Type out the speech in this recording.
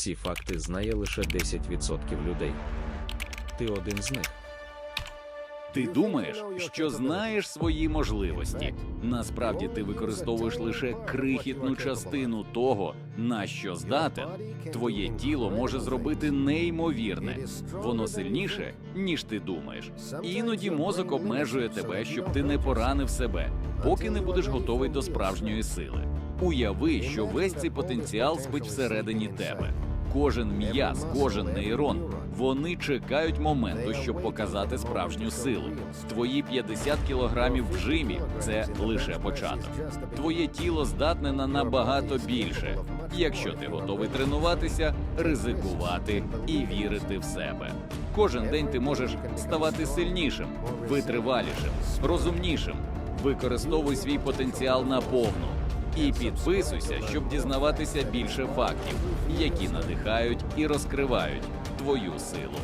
Ці факти знає лише 10% людей. Ти один з них. Ти думаєш, що знаєш свої можливості. Насправді ти використовуєш лише крихітну частину того, на що здатен. Твоє тіло може зробити неймовірне. Воно сильніше, ніж ти думаєш. Іноді мозок обмежує тебе, щоб ти не поранив себе, поки не будеш готовий до справжньої сили. Уяви, що весь цей потенціал спить всередині тебе. Кожен м'яз, кожен нейрон, вони чекають моменту, щоб показати справжню силу. Твої 50 кілограмів в жимі це лише початок. Твоє тіло здатне на набагато більше, якщо ти готовий тренуватися, ризикувати і вірити в себе. Кожен день ти можеш ставати сильнішим, витривалішим, розумнішим. Використовуй свій потенціал наповну. І підписуйся, щоб дізнаватися більше фактів, які надихають і розкривають твою силу.